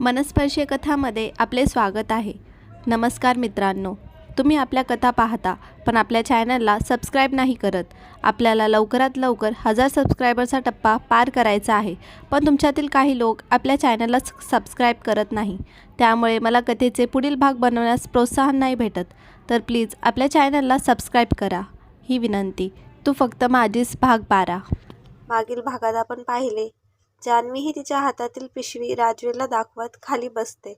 मनस्पर्शी कथामध्ये आपले स्वागत आहे. नमस्कार मित्रांनो तुम्ही आपल्या कथा पाहता पण आपल्या चॅनलला सबस्क्राईब नाही करत. आपल्याला लवकरात लवकर हजार सबस्क्रायबरचा टप्पा पार करायचा आहे पण तुमच्यातील काही लोक आपल्या चॅनलला सबस्क्राईब करत नाही. त्यामुळे मला कथेचे पुढील भाग बनवण्यास प्रोत्साहन नाही भेटत. तर प्लीज आपल्या चॅनलला सबस्क्राईब करा. ही विनंती. तू फक्त माझीच भाग बारा मागील भागात आपण पाहिले जान्हवी ही तिच्या हातातील पिशवी राजवीरला दाखवत खाली बसते.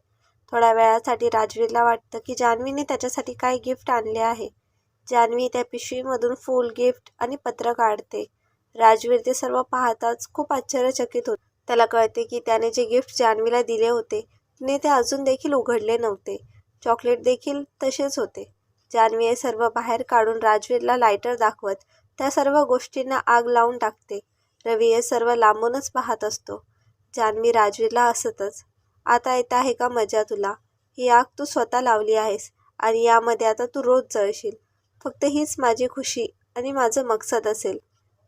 थोड्या वेळासाठी राजवीरला वाटतं की जान्हवीने त्याच्यासाठी काय गिफ्ट आणले आहे. जान्हवी त्या पिशवीमधून फूल गिफ्ट आणि पत्र काढते. राजवीर ते सर्व पाहताच खूप आश्चर्यचकित होत. त्याला कळते की त्याने जे गिफ्ट जान्हवीला दिले होते तिने ते अजून देखील उघडले नव्हते. चॉकलेट देखील तसेच होते. जान्हवी हे सर्व बाहेर काढून राजवीरला लायटर दाखवत त्या सर्व गोष्टींना आग लावून टाकते. रवी हे सर्व लांबूनच पाहत असतो. जान्हवी राजवीरला असतच आता येत आहे का मजा तुला? ही आग तू स्वतः लावली आहेस आणि यामध्ये आता तू रोज जळशील. फक्त हीच माझी खुशी आणि माझं मकसद असेल.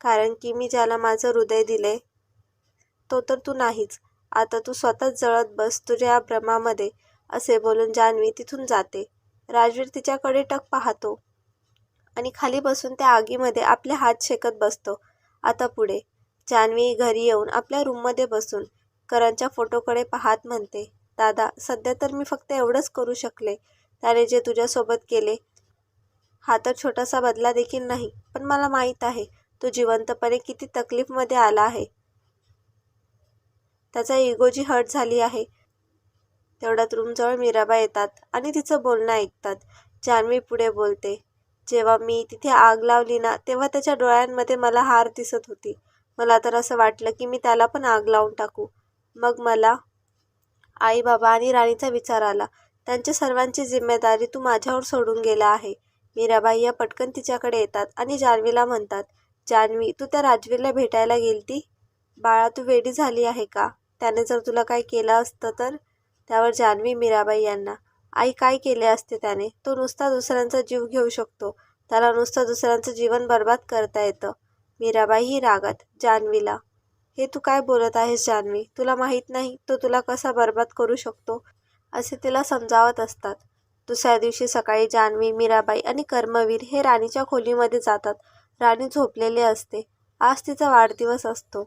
कारण की मी ज्याला माझं हृदय दिले तो तर तू नाहीच. आता तू स्वतःच जळत बस तुझ्या या भ्रमामध्ये. असे बोलून जान्हवी तिथून जाते. राजवीर तिच्याकडे टक पाहतो आणि खाली बसून त्या आगीमध्ये आपले हात शेकत बसतो. आता पुढे. जान्हवी घरी येऊन आपल्या रूममध्ये बसून करणच्या फोटोकडे पाहत म्हणते दादा सध्या तर मी फक्त एवढंच करू शकले. त्याने जे तुझ्यासोबत केले हा तर छोटासा बदला देखील नाही पण मला माहीत आहे तो जिवंतपणे किती तकलीफमध्ये आला आहे. त्याचा इगो जी हर्ट झाली आहे. तेवढ्यात रूमजवळ मीराबा येतात आणि तिचं बोलणं ऐकतात. जान्हवी पुढे बोलते जेव्हा मी तिथे आग लावली ना तेव्हा त्याच्या डोळ्यांमध्ये मला हार दिसत होती. मला तर असं वाटलं की मी त्याला पण आग लावून टाकू. मग मला आई बाबा आणि राणीचा विचार आला. त्यांच्या सर्वांची जिम्मेदारी तू माझ्यावर सोडून गेला आहे. मीराबाई या पटकन तिच्याकडे येतात आणि जान्हवीला म्हणतात जान्हवी तू त्या राजवीरला भेटायला गेलती? बाळा तू वेडी झाली आहे का? त्याने जर तुला काय केलं असतं तर? त्यावर जान्हवी मीराबाई यांना आई काय केले असते त्याने? तो नुसता दुसऱ्यांचा जीव घेऊ शकतो. त्याला नुसतं दुसऱ्यांचं जीवन बर्बाद करता येतं. मीराबाई ही रागात जान्हवीला हे तू काय बोलत आहेस जान्हवी तुला माहीत नाही? तो तुला कसा बर्बाद करू शकतो? असे तिला समजावत असतात. दुसऱ्या दिवशी सकाळी जान्हवी मीराबाई आणि कर्मवीर हे राणीच्या खोलीमध्ये जातात. राणी झोपलेले असते. आज तिचा वाढदिवस असतो.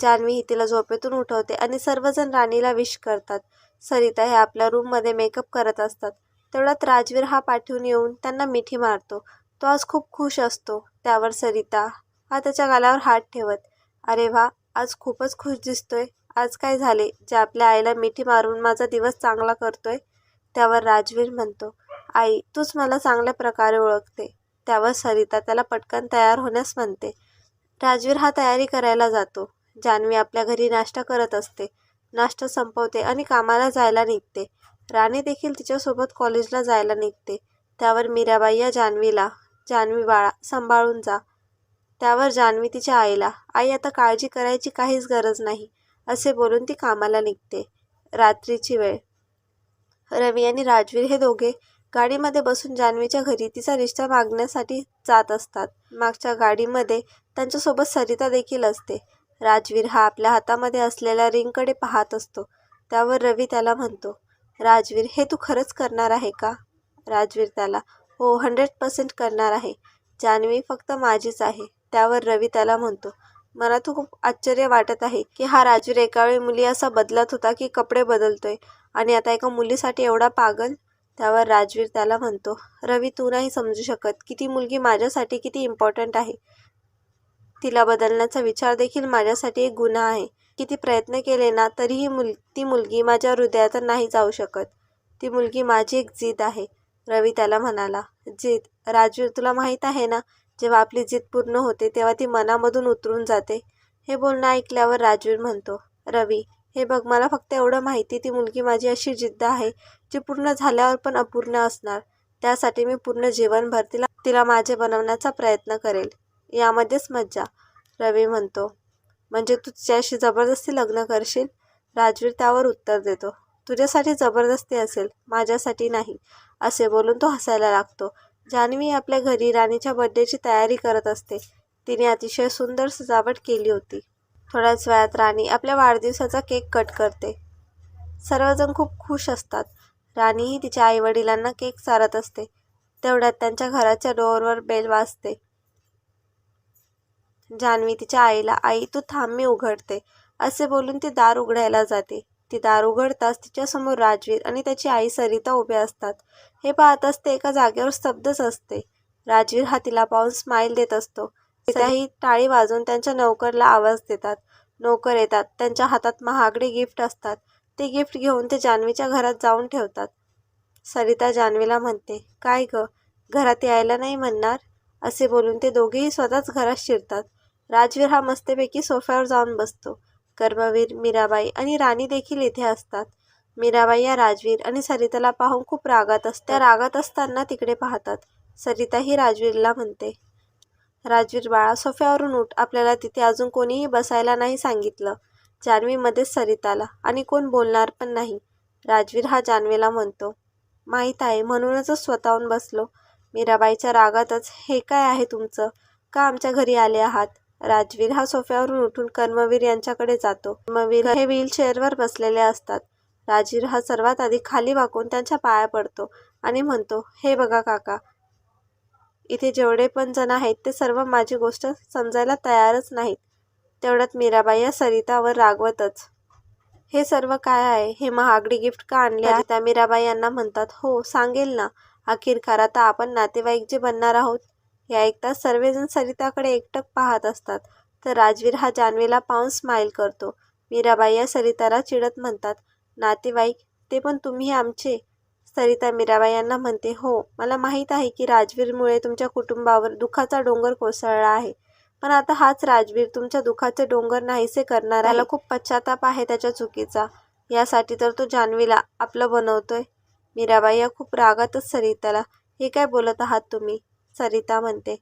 जान्हवी ही तिला झोपेतून उठवते आणि सर्वजण राणीला विश करतात. सरिता हे आपल्या रूममध्ये मेकअप करत असतात. तेवढ्यात राजवीर हा पाठवून येऊन त्यांना मिठी मारतो. तो आज खूप खुश असतो. त्यावर सरिता हा त्याच्या गालावर हात ठेवत अरे वा आज खूपच खुश दिसतोय. आज काय झाले? जे आपल्या आईला मिठी मारून माझा दिवस चांगला करतोय? त्यावर राजवीर म्हणतो आई तूच मला चांगल्या प्रकारे ओळखते. त्यावर सरिता त्याला पटकन तयार होण्यास म्हणते. राजवीर हा तयारी करायला जातो. जान्हवी आपल्या घरी नाश्ता करत असते. नाश्ता संपवते आणि कामाला जायला निघते. राणी देखील तिच्यासोबत कॉलेजला जायला निघते. त्यावर मीराबाई या जान्हवीला जान्हवी बाळा सांभाळून जा. त्यावर जान्हवी तिच्या आईला आई आता काळजी करायची काहीच गरज नाही असे बोलून ती कामाला निघते रात्रीची वेळ. रवी आणि राजवीर हे दोघे गाडीमध्ये बसून जान्हवीच्या घरी तिचा रिश्ता मागण्यासाठी जात असतात. मागच्या गाडीमध्ये त्यांच्यासोबत सरिता देखील असते. राजवीर हा आपल्या हातामध्ये असलेल्या रिंगकडे पाहत असतो. त्यावर रवी त्याला म्हणतो राजवीर हे तू खरंच करणार आहे का? राजवीर त्याला हो हंड्रेड पर्सेंट करणार आहे. जान्हवी फक्त माझीच आहे त्यावर रवी त्याला म्हणतो. मला तो खूप आश्चर्य वाटत आहे की हा राजवीर एकावेळी मुली असा बदलत होता की कपडे बदलतोय आणि आता एका मुलीसाठी एवढा पागल? त्यावर राजवीर त्याला म्हणतो रवी तू नाही समजू शकत की ती मुलगी माझ्यासाठी किती इम्पॉर्टंट आहे. तिला बदलण्याचा विचार देखील माझ्यासाठी एक गुन्हा आहे. किती प्रयत्न केले ना तरीही मुल ती मुलगी माझ्या हृदयात नाही जाऊ शकत. ती मुलगी माझी एक जिद आहे. रवी त्याला म्हणाला जीत राजवीर तुला माहीत आहे ना जेव्हा आपली जीत पूर्ण होते तेव्हा ती मनामधून उतरून जाते. हे बोलणं ऐकल्यावर राजवीर म्हणतो रवी हे बघ मला फक्त एवढं माहिती ती मुलगी माझी अशी जिद्द आहे जी पूर्ण झाल्यावर पण अपूर्ण असणार. त्यासाठी मी पूर्ण जीवनभर तिला तिला माझे बनवण्याचा प्रयत्न करेल. यामध्येच मज्जा. रवी म्हणतो म्हणजे तू तिच्याशी जबरदस्ती लग्न करशील? राजवीर त्यावर उत्तर देतो तुझ्यासाठी जबरदस्ती असेल माझ्यासाठी नाही असे बोलून तो हसायला लागतो. जान्हवी आपल्या घरी राणीच्या बड्डेची तयारी करत असते. तिने अतिशय सुंदर सजावट केली होती. थोड्याच वेळात राणी आपल्या वाढदिवसाचा केक कट करते. सर्वजण खूप खुश असतात. राणीही तिच्या आईवडिलांना केक चारत असते. तेवढ्यात त्यांच्या घराच्या डोअरवर बेल वाजते. जान्हवी तिच्या आईला आई तू थांब मी उघडते. असे बोलून ती दार उघडायला जाते. ती दार उघडताच तिच्यासमोर राजवीर आणि त्याची आई सरिता उभ्या असतात. हे पाहताच ते एका जागेवर स्तब्धच असते. राजवीर हा तिला पाहून स्माईल देत असतो. सरिताही टाळी वाजवून त्यांच्या नोकरला आवाज देतात. नोकर येतात. त्यांच्या हातात महागडे गिफ्ट असतात. ते गिफ्ट घेऊन ते जान्हवीच्या घरात जाऊन ठेवतात. सरिता जान्हवीला म्हणते काय ग? घरात यायला नाही म्हणणार? असे बोलून ते दोघेही स्वतःच घरात शिरतात. राजवीर हा मस्तपैकी सोफ्यावर जाऊन बसतो. कर्मवीर मीराबाई आणि राणी देखील इथे असतात. मीराबाई या राजवीर आणि सरिताला पाहून खूप रागात असतात त्या रागात असताना तिकडे पाहतात. सरिता ही राजवीरला म्हणते. राजवीर बाळा सोफ्यावरून उठ. आपल्याला तिथे अजून कोणीही बसायला नाही सांगितलं. जान्हवी मध्येच सरिताला. आणि कोण बोलणार पण नाही. राजवीर हा जान्हवीला म्हणतो. माहीत आहे म्हणूनच स्वतःहून बसलो. मीराबाईच्या रागातच हे काय आहे तुमचं? का आमच्या घरी आले आहात? राजवीर हा सोफ्यावरून उठून कर्मवीर यांच्याकडे जातो. कर्मवीर हे व्हीलचेअरवर बसलेले असतात. राजवीर हा सर्वात आधी खाली वाकून त्यांच्या पाया पडतो आणि म्हणतो हे बघा काका इथे जेवढे पण जण आहेत ते सर्व माझी गोष्ट समजायला तयारच नाहीत. तेवढ्यात मीराबाई या सरितावर रागवतच हे सर्व काय आहे? हे महागडी गिफ्ट का आणले आहे? त्या मीराबाई यांना म्हणतात हो सांगेल ना. अखेरकार आता आपण नातेवाईक जे बनणार आहोत हे ऐकताच सर्वजण सरिताकडे एकटक पाहत असतात. तर राजवीर हा जान्हवीला पाहून स्माईल करतो. मीराबाई या सरिताला चिडत म्हणतात नातेवाईक ते पण तुम्ही आमचे. सरिता मीराबाई यांना म्हणते हो मला माहीत आहे की राजवीरमुळे तुमच्या कुटुंबावर दुःखाचा डोंगर कोसळला आहे. पण आता हाच राजवीर तुमच्या दुःखाचे डोंगर नाहीसे करणार त्याला खूप पश्चाताप आहे त्याच्या चुकीचा. यासाठी तर तो जान्हवीला आपलं बनवतोय. मीराबाई या खूप रागातच सरिताला हे काय बोलत आहात तुम्ही? सरिता म्हणते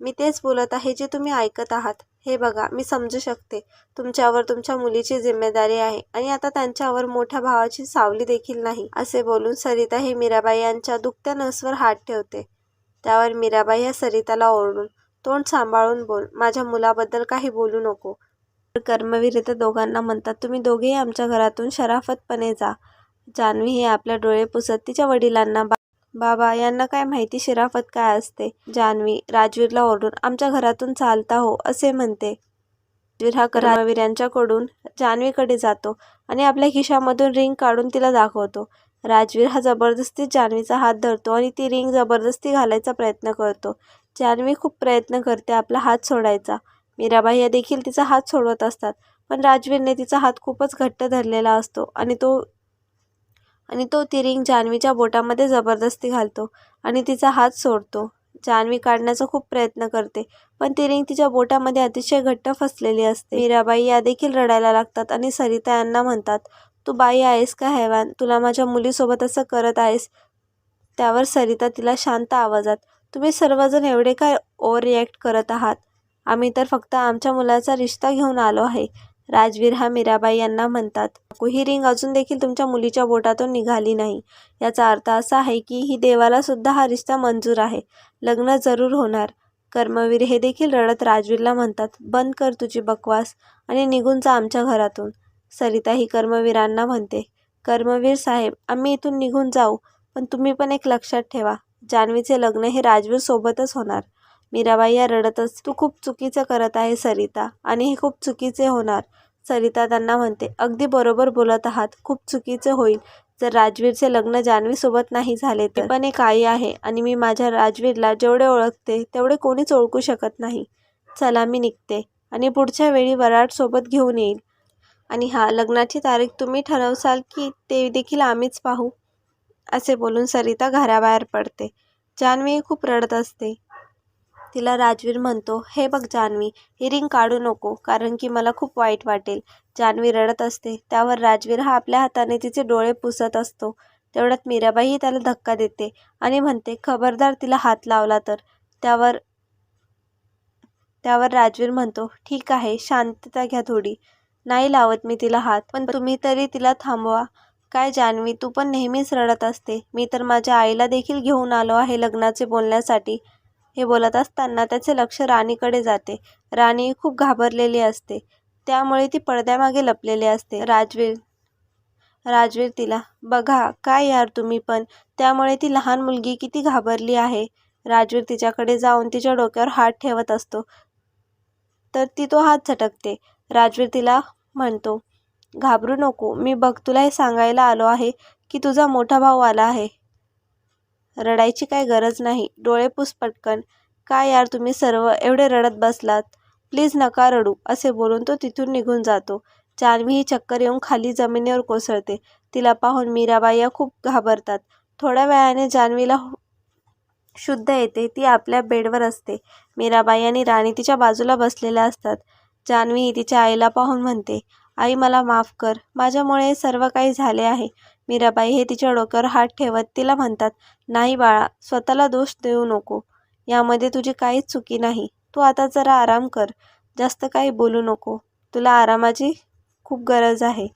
मी तेच बोलत आहे जे तुम्ही ऐकत आहात. हे बघा मी समजू शकते. तुमच्यावर तुमच्या मुलीची जिम्मेदारी आहे आणि आता त्यांच्यावर मोठ्या भावाची सावली देखील नाही असे बोलून सरिता हे मीराबाई यांच्या दुखत्या नसवर हात ठेवते. त्यावर मीराबाई या सरिताला ओरडून तोंड सांभाळून बोल माझ्या मुलाबद्दल काही बोलू नको. कर्मवीर इथे दोघांना म्हणतात तुम्ही दोघेही आमच्या घरातून शराफतपणे जा. जान्हवी हे आपल्या डोळे पुसत तिच्या वडिलांना बा बाबा यांना काय माहिती शिराफत काय असते? जान्हवी राजवीरला ओरडून आमच्या घरातून चालता हो असे म्हणते. राजवीर हा कर्मवीर यांच्याकडून जान्हवीकडे जातो आणि आपल्या खिशामधून रिंग काढून तिला दाखवतो. राजवीर हा जबरदस्ती जान्हवीचा हात धरतो आणि ती रिंग जबरदस्ती घालायचा प्रयत्न करतो. जान्हवी खूप प्रयत्न करते आपला हात सोडायचा. मीराबाई या देखील तिचा हात सोडवत असतात पण राजवीरने तिचा हात खूपच घट्ट धरलेला असतो आणि तो आणि तो ती रिंग जान्हवीच्या बोटामध्ये जबरदस्ती घालतो आणि तिचा हात सोडतो. जान्हवी काढण्याचा खूप प्रयत्न करते पण ती रिंग तिच्या बोटामध्ये अतिशय घट्ट फसलेली असते. मीराबाई या देखील रडायला लागतात आणि सरिता यांना म्हणतात तू बाई आहेस का हैवान? तुला माझ्या मुलीसोबत असं करत आहेस? त्यावर सरिता तिला शांत आवाजात तुम्ही सर्वजण एवढे काय ओव्हर रिॲक्ट करत आहात? आम्ही तर फक्त आमच्या मुलाचा रिश्ता घेऊन आलो आहे. राजवीर हा मीराबाई यांना म्हणतात ही रिंग अजून देखील तुमच्या मुलीच्या बोटातून निघाली नाही. याचा अर्थ असा आहे की ही देवाला सुद्धा हा रिश्ता मंजूर आहे. लग्न जरूर होणार. कर्मवीर हे देखील रडत राजवीरला म्हणतात बंद कर तुझी बकवास आणि निघून जा आमच्या घरातून. सरिता ही कर्मवीरांना म्हणते कर्मवीर साहेब आम्ही इथून निघून जाऊ पण तुम्ही पण एक लक्षात ठेवा. जान्हवीचे लग्न हे राजवीर सोबतच होणार. मीराबाई रडतच तू खूप चुकीचं करत आहे सरिता आणि हे खूप चुकीचे होणार. सरिता त्यांना म्हणते अगदी बरोबर बोलत आहात खूप चुकीचे होईल. जर राजवीरचे लग्न जान्हवीसोबत नाही झाले ते पण एक आई आहे आणि मी माझ्या राजवीरला जेवढे ओळखते तेवढे कोणीच ओळखू शकत नाही. चला मी निघते आणि पुढच्या वेळी वराडसोबत घेऊन येईल. आणि हा लग्नाची तारीख तुम्ही ठरवसाल की ते देखील आम्हीच पाहू असे बोलून सरिता घराबाहेर पडते. जान्हवी खूप रडत असते. तिला राजवीर म्हणतो हे बघ जान्हवी ही रिंग काढू नको कारण की मला खूप वाईट वाटेल. जान्हवी रडत असते. त्यावर राजवीर हा आपल्या हाताने तिचे डोळे पुसत असतो. तेवढ्यात मीराबाईही त्याला धक्का देते आणि म्हणते खबरदार तिला हात लावला तर. त्यावर त्यावर राजवीर म्हणतो ठीक आहे शांतता घ्या थोडी. नाही लावत मी तिला हात पण तुम्ही तरी तिला थांबवा. काय जान्हवी तू पण नेहमीच रडत असते. मी तर माझ्या आईला देखील घेऊन आलो आहे लग्नाचे बोलण्यासाठी. हे बोलत असताना त्याचे लक्ष राणीकडे जाते. राणी खूप घाबरलेली असते. त्यामुळे ती पडद्यामागे लपलेली असते. राजवीर राजवीर तिला बघा काय यार तुम्ही पण. त्यामुळे ती लहान मुलगी किती घाबरली आहे. राजवीर तिच्याकडे जाऊन तिच्या डोक्यावर हात ठेवत असतो. तर ती तो हात झटकते. राजवीर तिला म्हणतो घाबरू नको. मी बघ तुला हे सांगायला आलो आहे की तुझा मोठा भाऊ आला आहे. रडायची काय गरज नाही. डोळे पुस पटकन. काय यार तुम्ही सर्व एवढे रडत बसलात? प्लीज नका रडू असे बोलून तो तिथून निघून जातो. जान्हवी ही चक्कर येऊन खाली जमिनीवर कोसळते. तिला पाहून मीराबाई या खूप घाबरतात. थोड्या वेळाने जान्हवीला हो- शुद्ध येते. ती आपल्या बेडवर असते. मीराबाई आणि राणी तिच्या बाजूला बसलेल्या असतात. जान्हवी तिच्या आईला पाहून म्हणते आई मला माफ कर. माझ्यामुळे सर्व काही झाले आहे. मीराबाई हे तिच्या डोक्यावर हात ठेवत तिला म्हणतात नाही बाळा स्वतःला दोष देऊ नको. यामध्ये तुझी काहीच चुकी नाही. तू आता जरा आराम कर. जास्त काही बोलू नको. तुला आरामाची खूप गरज आहे.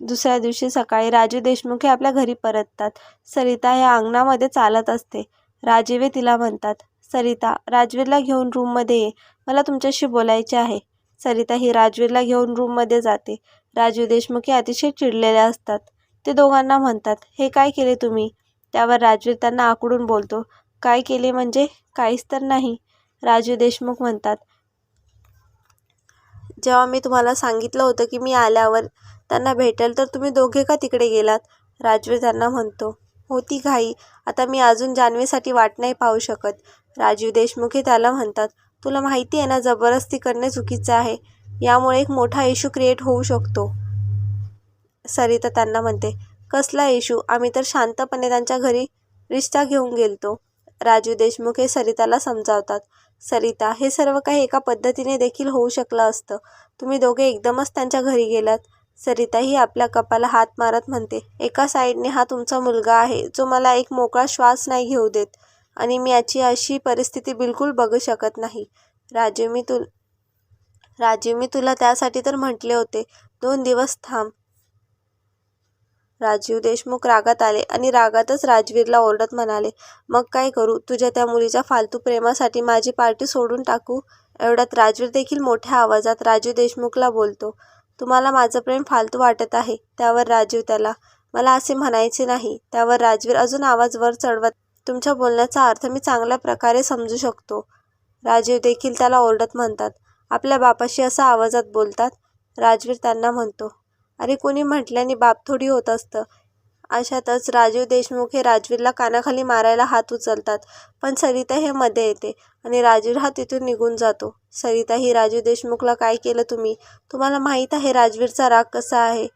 दुसऱ्या दिवशी सकाळी राजू देशमुख हे आपल्या घरी परततात. सरिता ह्या अंगणामध्ये चालत असते. राजीवे तिला म्हणतात सरिता राजवीरला घेऊन रूममध्ये ये. मला तुमच्याशी बोलायचे आहे. सरिता ही राजवीरला घेऊन रूममध्ये जाते. राजू देशमुख हे अतिशय चिडलेले असतात. ते दोघांना म्हणतात हे काय केले तुम्ही? त्यावर राजवीर त्यांना आकडून बोलतो काय केले म्हणजे? काहीच तर नाही. राजू देशमुख म्हणतात जेव्हा मी तुम्हाला सांगितलं होतं की मी आल्यावर त्यांना भेटेल तर तुम्ही दोघे का तिकडे गेलात? राजवीर त्यांना म्हणतो होती घाई. आता मी अजून जान्हवीसाठी वाट नाही पाहू शकत. राजीव देशमुख हे त्याला म्हणतात तुला माहिती आहे ना जबरदस्ती करणे चुकीचं आहे. यामुळे एक मोठा इशू क्रिएट होऊ शकतो. सरिता त्यांना म्हणते कसला इशू आम्ही तर शांतपणे त्यांच्या घरी रिश्ता घेऊन गेलतो. राजू देशमुख हे सरिताला समजावतात. सरिता हे सर्व काही एका पद्धतीने देखील होऊ शकलं असतं. तुम्ही दोघे एकदमच त्यांच्या घरी गेलात. सरिता ही आपल्या कपाला हात मारत म्हणते एका साईडने हा तुमचा मुलगा आहे जो मला एक मोकळा श्वास नाही घेऊ देत. आणि मी याची अशी परिस्थिती बिलकुल बघू शकत नाही. राजू मी तु राजू मी तुला त्यासाठी तर म्हटले होते. दोन दिवस थांब. राजीव देशमुख रागात आले आणि रागातच राजवीरला ओरडत म्हणाले मग काय करू? तुझ्या त्या मुलीच्या फालतू प्रेमासाठी माझी पार्टी सोडून टाकू? एवढ्यात राजवीर देखील मोठ्या आवाजात राजीव देशमुखला बोलतो तुम्हाला माझं प्रेम फालतू वाटत आहे. त्यावर राजीव त्याला मला असे म्हणायचे नाही. त्यावर राजवीर अजून आवाज वर चढवत तुमच्या बोलण्याचा अर्थ मी चांगल्या प्रकारे समजू शकतो. राजीव देखील त्याला ओरडत म्हणतात. आपल्या बापाशी असा आवाजात बोलतात. राजवीर त्यांना म्हणतो अरे कोणी म्हटल्याने बाप थोडी होत असतं. अशातच राजीव देशमुख हे राजवीरला कानाखाली मारायला हात उचलतात पण सरिता हे मध्ये येते आणि राजवीर हा तिथून निघून जातो. सरिता ही राजीव देशमुखला काय केलं तुम्ही? तुम्हाला माहीत आहे राजवीरचा राग कसा आहे?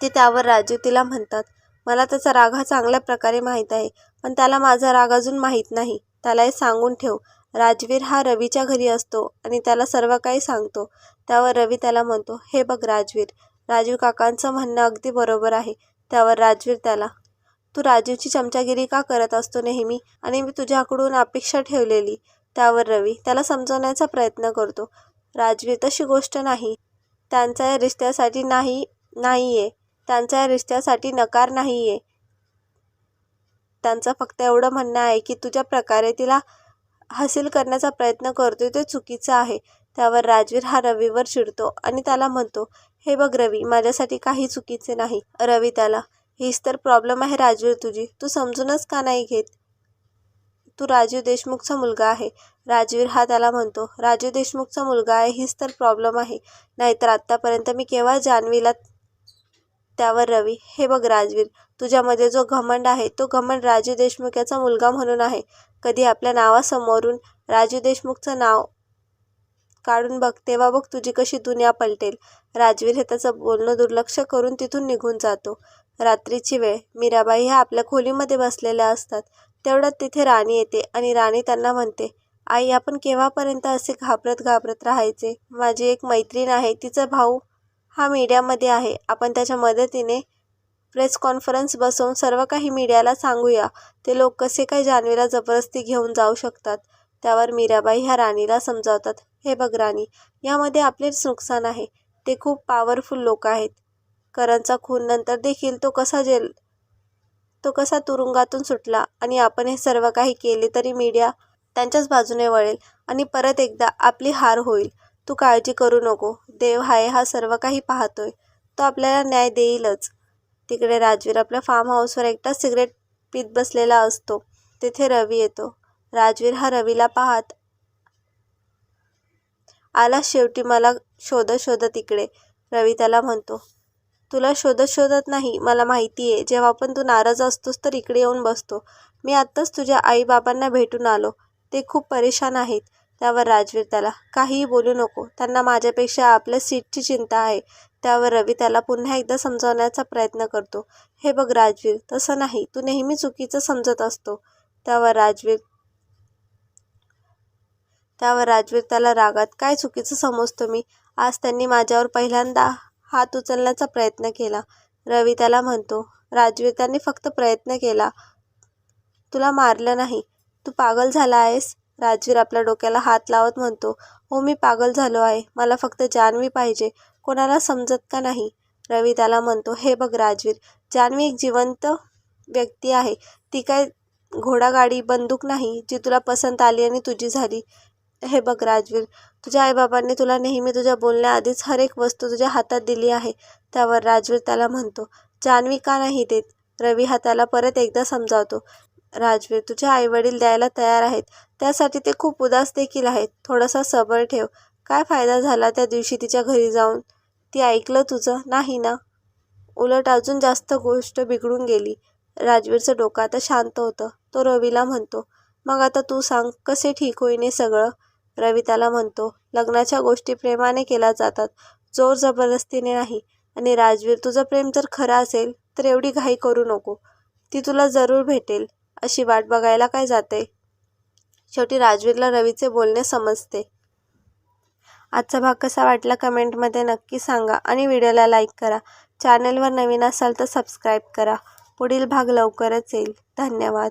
ते त्यावर राजीव तिला म्हणतात मला त्याचा राग हा चांगल्या प्रकारे माहीत आहे पण त्याला माझा राग अजून माहीत नाही. त्याला हे सांगून ठेव. राजवीर हा रवीच्या घरी असतो आणि त्याला सर्व काही सांगतो. त्यावर रवी त्याला म्हणतो हे बघ राजवीर राजीव काकांचं म्हणणं अगदी बरोबर आहे. त्यावर राजवीर त्याला तू राजीवची चमचागिरी का करत असतो नेहमी? आणि मी तुझ्याकडून अपेक्षा ठेवलेली. त्यावर रवी त्याला समजवण्याचा प्रयत्न करतो. राजवीर तशी गोष्ट नाही. त्यांच्या या रिश्त्यासाठी नाही नाही आहे त्यांच्या या रिश्त्यासाठी नकार नाही आहे त्यांचं फक्त एवढं म्हणणं आहे की तुझ्या प्रकारे तिला हासिल करण्याचा प्रयत्न करतोय ते चुकीचं आहे. त्यावर राजवीर हा रवीवर चिडतो आणि त्याला म्हणतो हे बघ रवी माझ्यासाठी काही चुकीचे नाही. रवी त्याला हीच तर प्रॉब्लेम आहे राजवीर तुझी. तू समजूनच का नाही घेत? तू राजीव देशमुखचा मुलगा आहे. राजवीर हा त्याला म्हणतो राजीव देशमुखचा मुलगा आहे हीच तर प्रॉब्लेम आहे. नाहीतर आत्तापर्यंत मी केव्हा जान्हवीला त्यावर रवी हे बघ राजवीर तुझ्यामध्ये जो घमंड आहे तो घमंड राजू देशमुख याचा मुलगा म्हणून आहे. कधी आपल्या नावासमोरून राजू देशमुखचं नाव काढून बघ तेव्हा बघ तुझी कशी दुनिया पलटेल. राजवीर हे त्याचं बोलणं दुर्लक्ष करून तिथून निघून जातो. रात्रीची वेळ मीराबाई ह्या आपल्या खोलीमध्ये बसलेल्या असतात. तेवढ्यात तिथे राणी येते आणि राणी त्यांना म्हणते आई आपण केव्हापर्यंत असे घाबरत घाबरत राहायचे? माझी एक मैत्रीण आहे तिचा भाऊ हा मीडियामध्ये आहे. आपण त्याच्या मदतीने प्रेस कॉन्फरन्स बसवून सर्व काही मीडियाला सांगूया. ते लोक कसे काय जान्हवीला जबरदस्ती घेऊन जाऊ शकतात? त्यावर मीराबाई ह्या राणीला समजावतात. हे बघ राणी यामध्ये आपलेच नुकसान आहे. ते खूप पॉवरफुल लोक आहेत. करणचा खून नंतर देखील तो कसा जेल तो कसा तुरुंगातून सुटला आणि आपण हे सर्व काही केले तरी मीडिया त्यांच्याच बाजूने वळेल आणि परत एकदा आपली हार होईल. तू काळजी करू नको. देव हाय हा सर्व काही पाहतोय. तो आपल्याला न्याय देईलच. तिकडे राजवीर आपल्या फार्म हाऊसवर एकटा सिगरेट पीत बसलेला असतो. तिथे रवी येतो. राजवीर हा रवीला पाहत आला शेवटी मला शोधत शोधत इकडे. रवी त्याला म्हणतो तुला शोधत शोधत नाही मला माहिती आहे जेव्हा पण तू नाराज असतोस तर इकडे येऊन बसतो. मी आत्ताच तुझ्या आईबाबांना भेटून आलो. ते खूप परेशान आहेत. त्यावर राजवीर त्याला काहीही बोलू नको. त्यांना माझ्यापेक्षा आपल्या सीटची चिंता आहे. त्यावर रवी त्याला पुन्हा एकदा समजावण्याचा प्रयत्न करतो. हे बघ राजवीर तसं नाही. तू नेहमी चुकीचं समजत असतो. त्यावर राजवीर त्यावर राजवीर त्याला रागात काय चुकीचं समजतो मी? आज त्यांनी माझ्यावर पहिल्यांदा हात उचलण्याचा प्रयत्न केला. रवी त्याला म्हणतो राजवीर त्यांनी फक्त प्रयत्न केला. तुला मारलं नाही. तू पागल झाला आहेस. राजवीर आपल्या डोक्याला हात लावत म्हणतो हो मी पागल झालो आहे. मला फक्त जान्हवी पाहिजे. कोणाला समजत का नाही? रवी त्याला म्हणतो हे बघ राजवीर जान्हवी एक जिवंत व्यक्ती आहे. ती काय घोडागाडी बंदूक नाही जी तुला पसंत आली आणि तुझी झाली. हे बघ राजवीर तुझ्या आईबाबांनी तुला नेहमी तुझ्या बोलण्याआधीच हर एक वस्तू तुझ्या हातात दिली आहे. त्यावर राजवीर त्याला म्हणतो जान्हवी का नाही देत? रवी हा त्याला परत एकदा समजावतो राजवीर तुझे आईवडील द्यायला तयार आहेत. त्यासाठी ते खूप उदास देखील आहेत. थोडासा सबर ठेव. काय फायदा झाला त्या दिवशी तिच्या घरी जाऊन? ती ऐकलं तुझं? नाही ना? उलट अजून जास्त गोष्ट बिघडून गेली. राजवीरचं डोकं आता शांत होतं. तो रवीला म्हणतो मग आता तू सांग कसे ठीक होईन हे सगळं? रवी त्याला म्हणतो लग्नाच्या गोष्टी प्रेमाने केल्या जातात. जोर जबरदस्तीने नाही. आणि राजवीर तुझं प्रेम जर खरं असेल तर एवढी घाई करू नको. ती तुला जरूर भेटेल. अशी वाट बघायला काय जाते? शेवटी राजवीरला रवीचे बोलणे समजते. आजचा भाग कसा वाटला कमेंटमध्ये नक्की सांगा आणि व्हिडिओला लाईक करा. चॅनलवर नवीन असाल तर सबस्क्राईब करा. पुढील भाग लवकरच येईल. धन्यवाद.